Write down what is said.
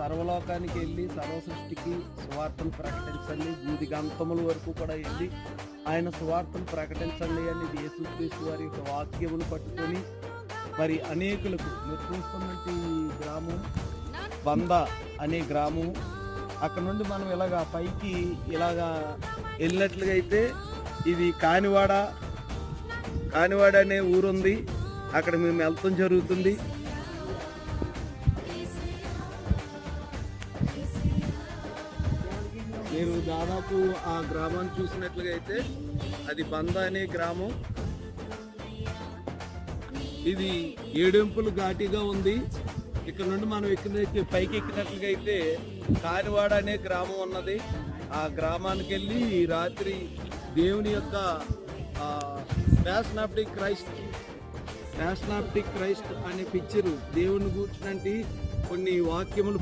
సర్వలోకానికి వెళ్ళి సర్వ సృష్టికి సువార్తను ప్రకటించండి. బూది గంతముల వరకు కూడా వెళ్ళి ఆయన సువార్తను ప్రకటించండి అని యేసుక్రీస్తు వారి యొక్క వాక్యమును పట్టుకొని మరి అనేకులకు మీరు చూస్తున్నట్టు ఈ గ్రామం బంద అనే గ్రామం అక్కడ నుండి మనం ఇలాగా పైకి ఇలాగా వెళ్ళినట్లుగా అయితే ఇది కానివాడ కానివాడ అనే ఊరుంది. అక్కడ మేము వెళ్తాం జరుగుతుంది. మీరు దాదాపు ఆ గ్రామాన్ని చూసినట్లుగా అయితే అది బంద అనే గ్రామం. ఇది ఏడెంపులు ఘాటిగా ఉంది. ఇక్కడ నుండి మనం ఎక్కిన పైకి ఎక్కినట్లుగా అయితే కానివాడ అనే గ్రామం ఉన్నది. ఆ గ్రామానికి వెళ్ళి రాత్రి దేవుని యొక్క ఫ్యాషనాప్టిక్ క్రైస్ట్ ఫ్యాషనాప్టిక్ క్రైస్ట్ అనే పిక్చరు దేవుని కూర్చున్నట్టు కొన్ని వాక్యములు